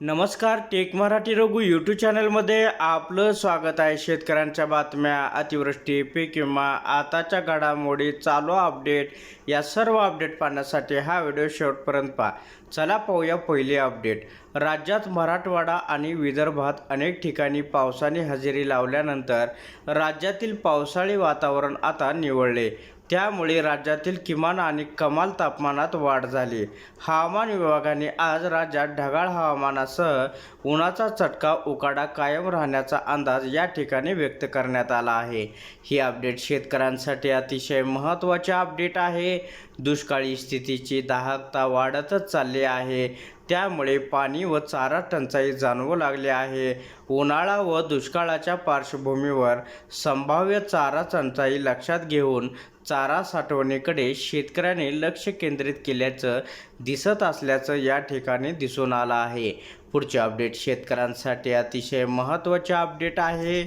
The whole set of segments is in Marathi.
नमस्कार टेक मराठी रघु यूट्यूब चॅनलमध्ये आपलं स्वागत आहे. शेतकऱ्यांच्या बातम्या अतिवृष्टी पीक विमा आताच्या घडामोडी चालू अपडेट या सर्व अपडेट पाहण्यासाठी हा व्हिडिओ शेवटपर्यंत पहा. चला पाहूया पहिली अपडेट. राज्यात मराठवाडा आणि विदर्भात अनेक ठिकाणी पावसाने हजेरी लावल्यानंतर राज्यातील पावसाळी वातावरण आता निवळले. त्यामुळे राज्यातील किमान आणि कमाल तापमानात वाढ झाली. हवामान विभागाने आज राज्यात ढगाळ हवामानासह उन्हाचा चटका उकाडा कायम राहण्याचा अंदाज या ठिकाणी व्यक्त करण्यात आला आहे. ही अपडेट शेतकऱ्यांसाठी अतिशय महत्त्वाचे अपडेट आहे. दुष्काळी स्थितीची दाहकता वाढतच चालली आहे. त्यामुळे पाणी व चारा टंचाई जाणवू लागली आहे. उन्हाळा व दुष्काळाच्या पार्श्वभूमीवर संभाव्य चारा टंचाई लक्षात घेऊन चारा साठवणीकडे शेतकऱ्याने लक्ष केंद्रित केल्याचं दिसत असल्याचं या ठिकाणी दिसून आलं आहे. पुढचे अपडेट शेतकऱ्यांसाठी अतिशय महत्त्वाचे अपडेट आहे.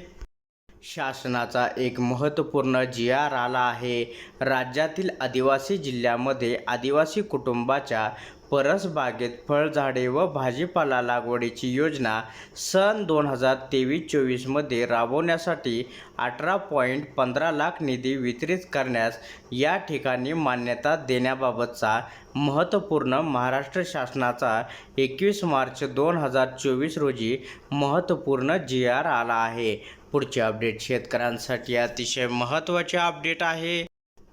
शासनाचा एक महत्त्वपूर्ण जी आर आला आहे. राज्यातील आदिवासी जिल्ह्यामध्ये आदिवासी कुटुंबाच्या परसबागेत फळझाडे व भाजीपाला लागवडीची योजना सन दोन हजार तेवीस चोवीसमध्ये राबवण्यासाठी अठरा पॉईंट पंधरा लाख निधी वितरित करण्यास या ठिकाणी मान्यता देण्याबाबतचा महत्त्वपूर्ण महाराष्ट्र शासनाचा एकवीस मार्च दोन हजार चोवीस रोजी महत्त्वपूर्ण जी आर आला आहे. पुढचे अपडेट शेतकऱ्यांसाठी अतिशय महत्त्वाचे अपडेट आहे.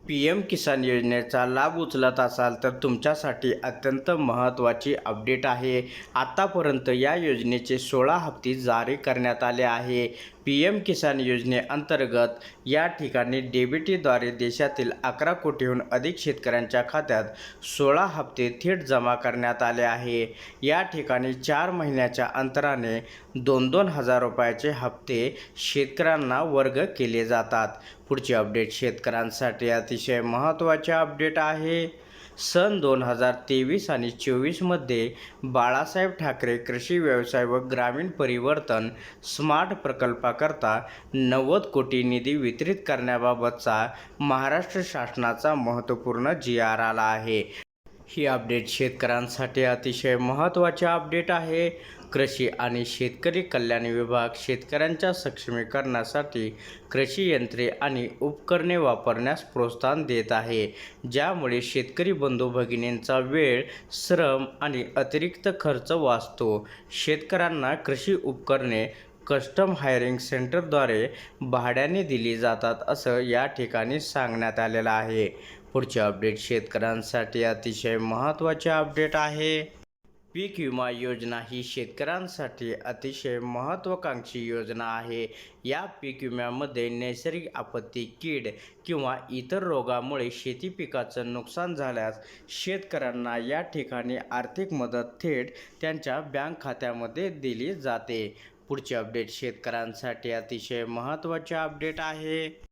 पी एम किसान योजनेचा लाभ उचलत असाल तर तुमच्यासाठी अत्यंत महत्त्वाची अपडेट आहे. आत्तापर्यंत या योजनेचे सोळा हप्ते जारी करण्यात आले आहे. पी एम किसान योजनेअंतर्गत या ठिकाणी डेबिटीद्वारे देशातील अकरा कोटीहून अधिक शेतकऱ्यांच्या खात्यात सोळा हप्ते थेट जमा करण्यात आले आहे. या ठिकाणी चार महिन्याच्या अंतराने दोन दोन हजार रुपयाचे हप्ते शेतकऱ्यांना वर्ग केले जातात. पुढचे अपडेट शेतकऱ्यांसाठी अतिशय महत्त्वाचे अपडेट आहे. सन दोन हजार तेवीस आणि चोवीसमध्ये बाळासाहेब ठाकरे कृषी व्यवसाय व ग्रामीण परिवर्तन स्मार्ट प्रकल्पाकरता नव्वद कोटी निधी वितरित करण्याबाबतचा महाराष्ट्र शासनाचा महत्त्वपूर्ण जी आर आला आहे. ही अपडेट शेतकऱ्यांसाठी अतिशय महत्त्वाचे अपडेट आहे. कृषी आणि शेतकरी कल्याण विभाग शेतकऱ्यांच्या सक्षमीकरणासाठी कृषी यंत्रे आणि उपकरणे वापरण्यास प्रोत्साहन देत आहे. ज्यामुळे शेतकरी बंधू भगिनींचा वेळ श्रम आणि अतिरिक्त खर्च वाचतो. शेतकऱ्यांना कृषी उपकरणे कस्टम हायरिंग सेंटरद्वारे भाड्याने दिली जातात असं या ठिकाणी सांगण्यात आलेलं आहे. पुढचे अपडेट शेतकऱ्यांसाठी अतिशय महत्त्वाचे अपडेट आहे. पीक विमा योजना ही शेतकऱ्यांसाठी अतिशय महत्त्वाकांक्षी योजना आहे. या पीक विम्यामध्ये नैसर्गिक आपत्ती कीड किंवा इतर रोगामुळे शेती पिकाचं नुकसान झाल्यास शेतकऱ्यांना या ठिकाणी आर्थिक मदत थेट त्यांच्या बँक खात्यामध्ये दिली जाते. पुढचे अपडेट शेतकऱ्यांसाठी अतिशय महत्त्वाचे अपडेट आहे.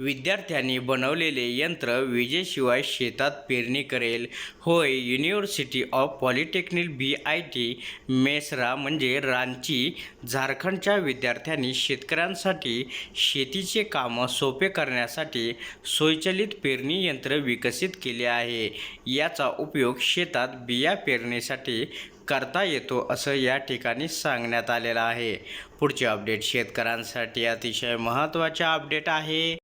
विद्यार्थ्यांनी बनवलेले यंत्र विजेशिवाय शेतात पेरणी करेल. होय university of polytechnic B I T Mesra म्हणजे रांची. झारखंडच्या विद्यार्थ्यांनी शेतकऱ्यांसाठी शेतीचे कामं सोपे करण्यासाठी स्वयंचलित पेरणी यंत्र विकसित केले आहे. याचा उपयोग शेतात बिया पेरणीसाठी करता येतो असं या ठिकाणी सांगण्यात आलेलं आहे. पुढचे अपडेट शेतकऱ्यांसाठी अतिशय महत्त्वाचे अपडेट आहे.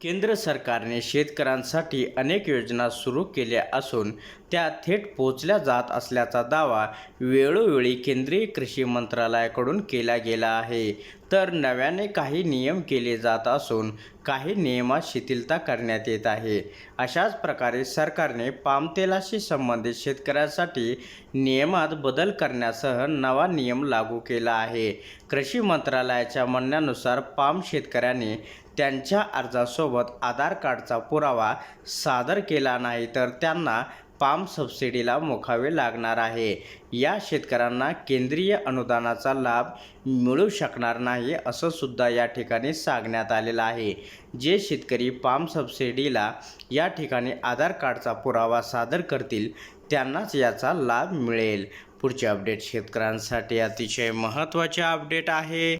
केंद्र सरकारने शेतकऱ्यांसाठी अनेक योजना सुरू केल्या असून त्या थेट पोचल्या जात असल्याचा दावा वेळोवेळी केंद्रीय कृषी मंत्रालयाकडून केला गेला आहे. तर नव्याने काही नियम केले जात असून काही नियमात शिथिलता करण्यात येत आहे. अशाच प्रकारे सरकारने पामतेलाशी संबंधित शेतकऱ्यांसाठी नियमात बदल करण्यासह नवा नियम लागू केला आहे. कृषी मंत्रालयाच्या म्हणण्यानुसार पाम शेतकऱ्यांनी त्यांच्या अर्जासोबत आधार कार्डचा पुरावा सादर केला नाही तर त्यांना पाम सबसिडीला मोखावे लागणार आहे. या शेतकऱ्यांना केंद्रीय अनुदानाचा लाभ मिळू शकणार नाही असं सुद्धा या ठिकाणी सांगण्यात आलेलं आहे. जे शेतकरी पाम सबसिडीला या ठिकाणी आधार कार्डचा पुरावा सादर करतील त्यांनाच याचा लाभ मिळेल. पुढचे अपडेट शेतकऱ्यांसाठी अतिशय महत्त्वाचे अपडेट आहे.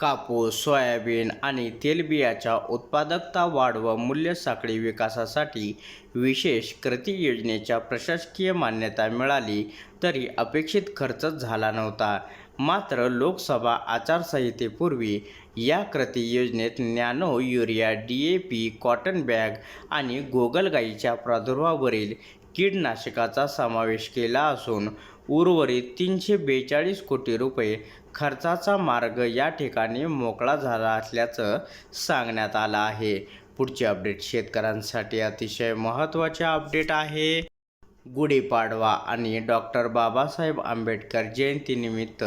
कापूस सोयाबीन आणि तेलबियाच्या उत्पादकता वाढ व मूल्य साखळी विकासासाठी विशेष कृती योजनेच्या प्रशासकीय मान्यता मिळाली तरी अपेक्षित खर्चच झाला नव्हता. मात्र लोकसभा आचारसंहितेपूर्वी या कृती योजनेत nano urea D A P cotton bag आणि गोगलगाईच्या प्रादुर्भावावरील कीटनाशकाचा समावेश केला असून उर्वरित तीनशे बेचाळीस कोटी रुपये खर्चाचा मार्ग या ठिकाणी मोकळा झाला असल्याचं सांगण्यात आलं आहे. पुढचे अपडेट शेतकऱ्यांसाठी अतिशय महत्त्वाचे अपडेट आहे. गुढीपाडवा आणि डॉक्टर बाबासाहेब आंबेडकर जयंतीनिमित्त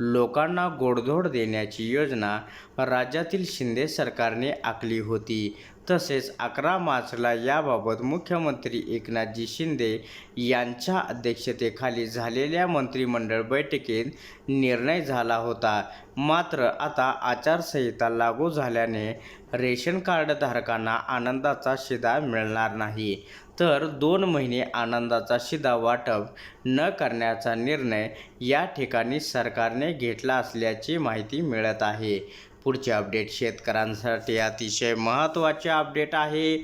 लोकांना गोडधोड देण्याची योजना राज्यातील शिंदे सरकारने आखली होती. तसेच अकरा मार्चला याबाबत मुख्यमंत्री एकनाथजी शिंदे यांच्या अध्यक्षतेखाली झालेल्या मंत्रिमंडळ बैठकीत निर्णय झाला होता. मात्र आता आचारसंहिता लागू झाल्याने रेशन कार्डधारकांना आनंदाचा शिदा मिळणार नाही. तर दोन महिने आनंदाचा शिदा वाटप न करण्याचा निर्णय या ठिकाणी सरकारने घेतला असल्याची माहिती मिळत आहे. पुढचे अपडेट शेतकऱ्यांसाठी अतिशय महत्त्वाचे अपडेट आहे.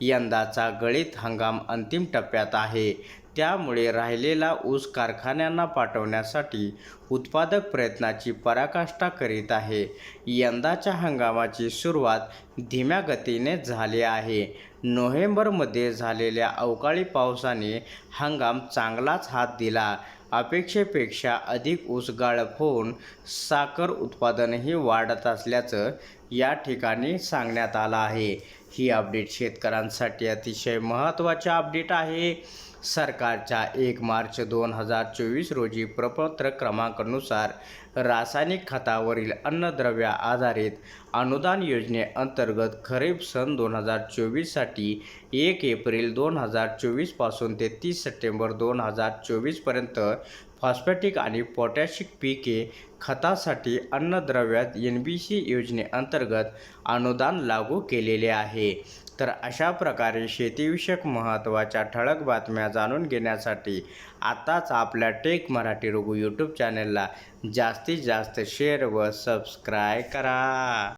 यंदाचा गळीत हंगाम अंतिम टप्प्यात आहे. त्यामुळे राहिलेला ऊस कारखान्यांना पाठवण्यासाठी उत्पादक प्रयत्नाची पराकाष्ठा करीत आहे. यंदाच्या हंगामाची सुरुवात धीम्या गतीने झाली आहे. नोव्हेंबरमध्ये झालेल्या अवकाळी पावसाने हंगाम चांगलाच हात दिला. अपेक्षेपेक्षा अधिक ऊस गाळप होऊन साखर उत्पादनही वाढत असल्याचं या ठिकाणी सांगण्यात आलं आहे. ही अपडेट शेतकऱ्यांसाठी अतिशय महत्त्वाचे अपडेट आहे. सरकारच्या एक मार्च दोन हजार चोवीस रोजी प्रपत्र क्रमांकानुसार रासायनिक खतावरील अन्नद्रव्य आधारित अनुदान योजनेअंतर्गत खरीप सन दोन हजार चोवीससाठी एक एप्रिल दोन हजार चोवीसपासून ते तीस सप्टेंबर दोन हजार चोवीसपर्यंत फॉस्फॅटिक आणि पोटॅशिक पिके खतासाठी अन्नद्रव्यात एन बी सी योजनेअंतर्गत अनुदान लागू केलेले आहे. तर अशा प्रकारे शेतीविषयक महत्त्वाच्या ठळक बातम्या जाणून घेण्यासाठी आताच आपल्या टेक मराठी रघु यूट्यूब चॅनलला जास्तीत जास्त शेअर व सबस्क्राय करा.